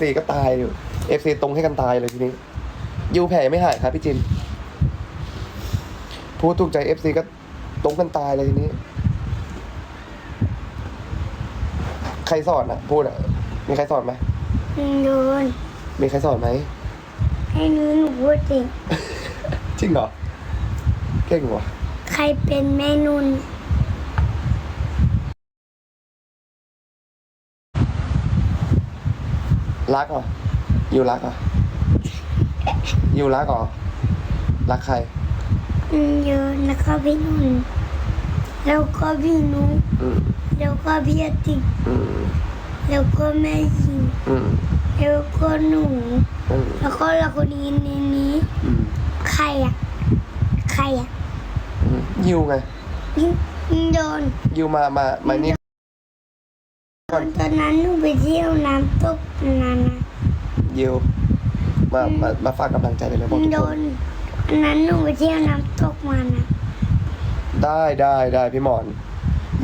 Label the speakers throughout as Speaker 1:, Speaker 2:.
Speaker 1: ซีก็ตายอยู่เอฟซีตรงให้กันตายเลยทีนี้ยูแผลไม่หายครับพี่จินพูดถูกใจเอฟซีก็ตรงกันตายเลยทีนี้ ใครสอนอะพูดอะมีใครสอนไหม
Speaker 2: โดน
Speaker 1: มีใครสอนไหม
Speaker 2: ให้หนูหนูพูดสิ
Speaker 1: จริงเหรอเก่งว่ะ
Speaker 2: ใครเป็นแม่นุ่น
Speaker 1: รักเหรอยูรักเหรอยูรักเหรอรักใคร
Speaker 2: โยนแล้วก็พี่นุ่นแล้วก็พี่นุ๊ก
Speaker 1: อืม
Speaker 2: แล้วก็พี่อาติก
Speaker 1: อืม
Speaker 2: แล้วก็แม่ยิง
Speaker 1: อืม
Speaker 2: แล้วก็หนู
Speaker 1: อืม
Speaker 2: แล้วก็เราคนนี้ในนี้
Speaker 1: อืม
Speaker 2: ใครอะ ใครอะ
Speaker 1: อืมยูไง
Speaker 2: โดน
Speaker 1: ยูมามามานี่
Speaker 2: ตอน ตอนนั้นหนูไปเที่ยวน้ำตกนานะ
Speaker 1: ยูมามามาฝากกำลังใจเลยนะบอกทุก
Speaker 2: โด
Speaker 1: คน
Speaker 2: นอันนั้นหนูไปเที่ยวน้ำตกมานะ
Speaker 1: ได้ได้ได้พี่หมอน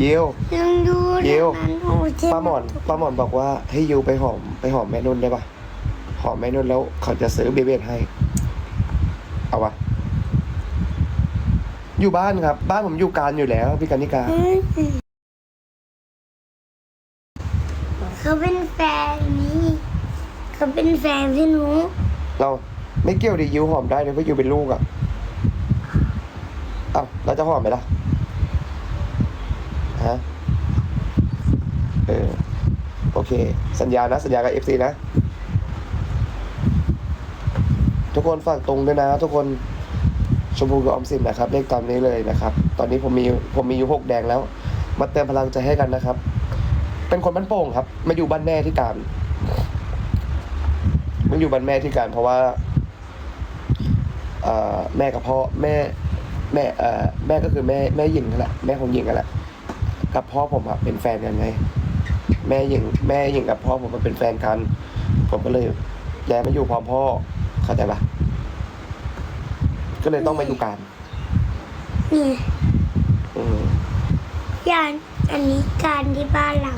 Speaker 1: ยิว
Speaker 2: ยังดู
Speaker 1: เดี๋ยว
Speaker 2: อันนั้นหนูไปเที่ยว
Speaker 1: ป้าหมอนป้าหมอนบอกว่าให้ยูไปหอมไปหอมแม่นุ่นได้ปะหอมแม่นุ่นแล้วเขาจะซื้อเบเบดให้ เอาวะอยู่บ้านครับ บ้านผมอยู่การอยู่แล้วพี่กานิกา
Speaker 2: อืมเขาเป็นแฟนนี่ เขาเป็นแฟนพี่หนู
Speaker 1: เราไม่เกี่ยวดิยูหอมได้เลยเพราะยูเป็นลูกอะ่ะเอ้าเราจะหอมไหมล่ะฮะเออโอเค สัญญานะ สัญญากับเอฟซีนะ ทุกคนฝากตรงด้วยนะ ทุกคนชมพูกับออมสินนะครับเลขตามนี้เลยนะครับ ตอนนี้ผมมีผมมีอยู่หกแดงแล้ว มาเติมพลังใจให้กันนะครับ เป็นคนบ้านโป่งครับ มาอยู่บ้านแม่ที่การ มาอยู่บ้านแม่ที่การเพราะว่าเอ่อแม่กับพ่อแม่แม่เอ่อแม่ก็คือแม่แม่หญิงนั่นแหละแม่ของหญิงนั่นแหละกับพ่อผมอะเป็นแฟนกันไง แม่หญิงแม่หญิงกับพ่อผมมันเป็นแฟนกัน ผมก็เลยย้ายมาอยู่พร้อมพ่อเข้าใจปะก็เลยต้องมาอยู่กัน
Speaker 2: นี่
Speaker 1: อืม
Speaker 2: ยานอันนี้การที่บ้านเรา